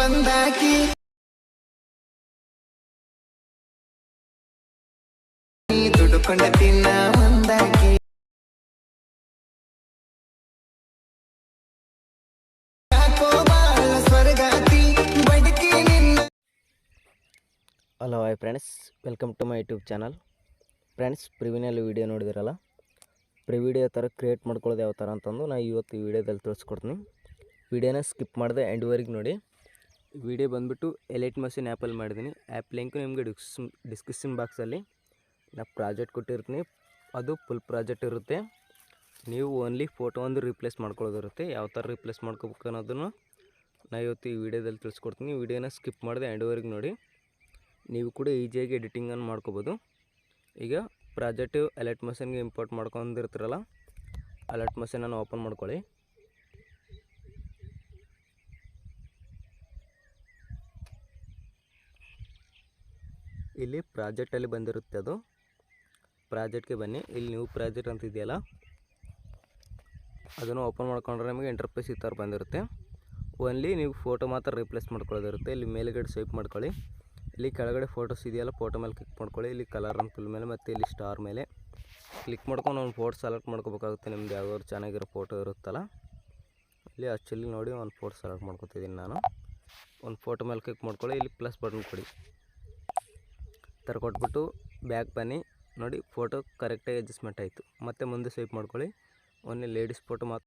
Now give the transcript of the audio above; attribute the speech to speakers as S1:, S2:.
S1: ಬಂದಾಕಿ. ನೀ ದುಡುಕೊಂಡ ತಿನ್ನ ಮಂದಾಕಿ ಯಾಕೋ ಬಾಳ ಸ್ವರ್ಗಾತಿ, ಬದುಕಿ ನಿನ್ನ.
S2: Hello hi friends welcome to my YouTube channel friends ಪ್ರಿವಿನಲ್ಲಿ video ನೋಡಿದಿರಲ್ಲ? ಪ್ರಿ ವಿಡಿಯೋ ಥರ ಕ್ರಿಯೇಟ್ ಮಾಡ್ಕೊಳ್ಳೋದು ಯಾವ ಥರ ಅಂತಂದು ನಾನು ಇವತ್ತು ಈ ವಿಡಿಯೋದಲ್ಲಿ ತಿಳಿಸ್ಕೊಡ್ತೀನಿ ವಿಡಿಯೋನ ಸ್ಕಿಪ್ ಮಾಡಿದೆ ಎಂಡ್ವರೆಗೆ ನೋಡಿ. ವಿಡಿಯೋ ಬಂದುಬಿಟ್ಟು ಎಲೈಟ್ ಮಷಿನ್ ಆ್ಯಪಲ್ಲಿ ಮಾಡಿದ್ದೀನಿ. ಆ್ಯಪ್ ಲಿಂಕ್ ನಿಮಗೆ ಡಿಸ್ ಡಿಸ್ಕ್ರಿಪ್ಷನ್ ಬಾಕ್ಸಲ್ಲಿ ನಾ ಪ್ರಾಜೆಕ್ಟ್ ಕೊಟ್ಟಿರ್ತೀನಿ. ಅದು ಫುಲ್ ಪ್ರಾಜೆಕ್ಟ್ ಇರುತ್ತೆ. ನೀವು ಓನ್ಲಿ ಫೋಟೋ ಒಂದು ರಿಪ್ಲೇಸ್ ಮಾಡ್ಕೊಳ್ಳೋದಿರುತ್ತೆ. ಯಾವ ಥರ ರಿಪ್ಲೇಸ್ ಮಾಡ್ಕೋಬೇಕು ಅನ್ನೋದನ್ನು ನಾನು ಇವತ್ತು ಈ ವಿಡಿಯೋದಲ್ಲಿ ತಿಳಿಸ್ಕೊಡ್ತೀನಿ. ವಿಡಿಯೋನ ಸ್ಕಿಪ್ ಮಾಡಿದೆ ಎಂಡ್ವರೆಗೆ ನೋಡಿ. ನೀವು ಕೂಡ ಈಸಿಯಾಗಿ ಎಡಿಟಿಂಗನ್ನು ಮಾಡ್ಕೋಬೋದು. ಈಗ ಪ್ರಾಜೆಕ್ಟ್ ಅಲರ್ಟ್ ಮಷನ್ಗೆ ಇಂಪೋರ್ಟ್ ಮಾಡ್ಕೊಂಡಿರ್ತೀರಲ್ಲ, ಅಲರ್ಟ್ ಮಷನನ್ನು ಓಪನ್ ಮಾಡ್ಕೊಳ್ಳಿ. ಇಲ್ಲಿ ಪ್ರಾಜೆಕ್ಟಲ್ಲಿ ಬಂದಿರುತ್ತೆ ಅದು. ಪ್ರಾಜೆಕ್ಟ್ಗೆ ಬನ್ನಿ. ಇಲ್ಲಿ ನ್ಯೂ ಪ್ರಾಜೆಕ್ಟ್ ಅಂತ ಇದೆಯಲ್ಲ? ಅದನ್ನು ಓಪನ್ ಮಾಡ್ಕೊಂಡ್ರೆ ನಿಮಗೆ ಇಂಟರ್ಫೇಸ್ ಈ ಥರ ಬಂದಿರುತ್ತೆ. ಓನ್ಲಿ ನೀವು ಫೋಟೋ ಮಾತ್ರ ರಿಪ್ಲೇಸ್ ಮಾಡ್ಕೊಳ್ಳೋದಿರುತ್ತೆ. ಇಲ್ಲಿ ಮೇಲುಗಡೆ ಸ್ವೈಪ್ ಮಾಡ್ಕೊಳ್ಳಿ. ಇಲ್ಲಿ ಕೆಳಗಡೆ ಫೋಟೋಸ್ ಇದೆಯಲ್ಲ ಫೋಟೋ ಮೇಲೆ ಕ್ಲಿಕ್ ಮಾಡ್ಕೊಳ್ಳಿ. ಇಲ್ಲಿ ಕಲರ್ ಅಂತ ಫುಲ್ ಮೇಲೆ ಮತ್ತು ಇಲ್ಲಿ ಸ್ಟಾರ್ ಮೇಲೆ ಕ್ಲಿಕ್ ಮಾಡ್ಕೊಂಡು ಒಂದು ಫೋಟೋ ಸೆಲೆಕ್ಟ್ ಮಾಡ್ಕೋಬೇಕಾಗುತ್ತೆ. ನಿಮ್ದು ಯಾವ್ದಾದ್ರು ಚೆನ್ನಾಗಿರೋ ಫೋಟೋ ಇರುತ್ತಲ್ಲ. ಇಲ್ಲಿ ಆ್ಯಕ್ಚುಲಿ ನೋಡಿ ಒಂದು ಫೋಟೋ ಸೆಲೆಕ್ಟ್ ಮಾಡ್ಕೊತಿದ್ದೀನಿ ನಾನು. ಒಂದು ಫೋಟೋ ಮೇಲೆ ಕ್ಲಿಕ್ ಮಾಡ್ಕೊಳ್ಳಿ. ಇಲ್ಲಿ ಪ್ಲಸ್ ಬಟನ್ ಕೊಡಿ. ಥರ ಕೊಟ್ಬಿಟ್ಟು ಬ್ಯಾಕ್ ಬನ್ನಿ. ನೋಡಿ ಫೋಟೋ ಕರೆಕ್ಟಾಗಿ ಅಡ್ಜಸ್ಟ್ಮೆಂಟ್ ಆಯಿತು. ಮತ್ತೆ ಮುಂದೆ ಸ್ವೈಪ್ ಮಾಡ್ಕೊಳ್ಳಿ. ಓನ್ಲಿ ಲೇಡೀಸ್ ಫೋಟೋ ಮಾತ್ರ.